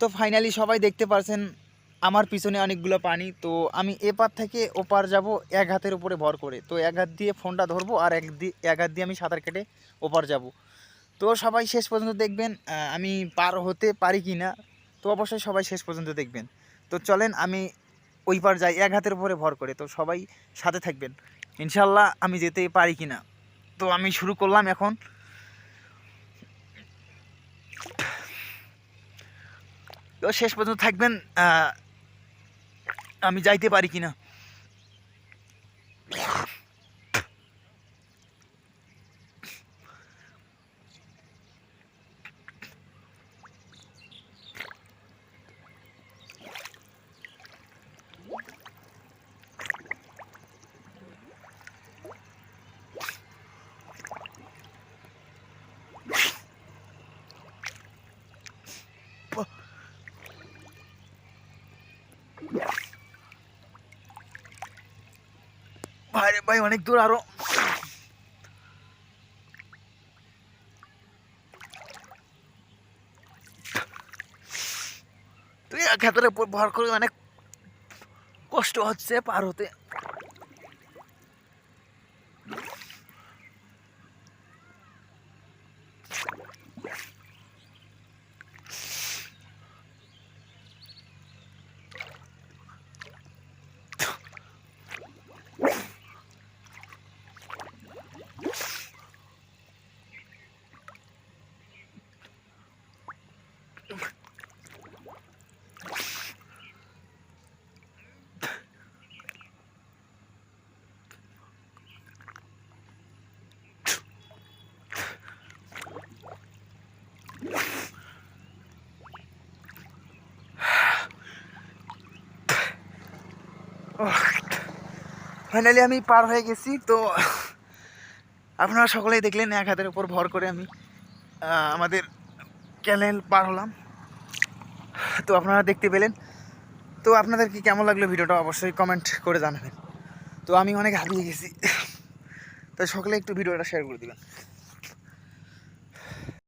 তো ফাইনালি সবাই দেখতে পারছেন আমার পিছনে অনেকগুলো পানি। তো আমি এপার থেকে ওপার যাব এক হাতের উপরে ভর করে। তো এক হাত দিয়ে ফোনটা ধরবো আর এক দিয়ে এক হাত দিয়ে আমি সাঁতার কেটে ওপার যাব। তো সবাই শেষ পর্যন্ত দেখবেন আমি পার হতে পারি কি না, তো অবশ্যই সবাই শেষ পর্যন্ত দেখবেন। তো চলেন আমি ওই পার যাই, এক হাতের উপরে ভর করে। তো সবাই সাথে থাকবেন। ইনশাল্লাহ আমি যেতে পারি কি না। তো আমি শুরু করলাম এখন। তো শেষ পর্যন্ত থাকবেন আমি যাইতে পারি কি ভাই ভাই অনেক দূর আরও। তুই উপর ভর করে অনেক কষ্ট হচ্ছে পার হতে। ফাইনালি আমি পার হয়ে গেছি, তো আপনারা সকলেই দেখলেন এক হাতের উপর ভর করে আমি আমাদের ক্যানেল পার হলাম। তো আপনারা দেখতে পেলেন। তো আপনাদের কি কেমন লাগল ভিডিওটা অবশ্যই কমেন্ট করে জানাবেন। তো আমি অনেক হারিয়ে গেছি। তো সকলে একটু ভিডিওটা শেয়ার করে দিবেন।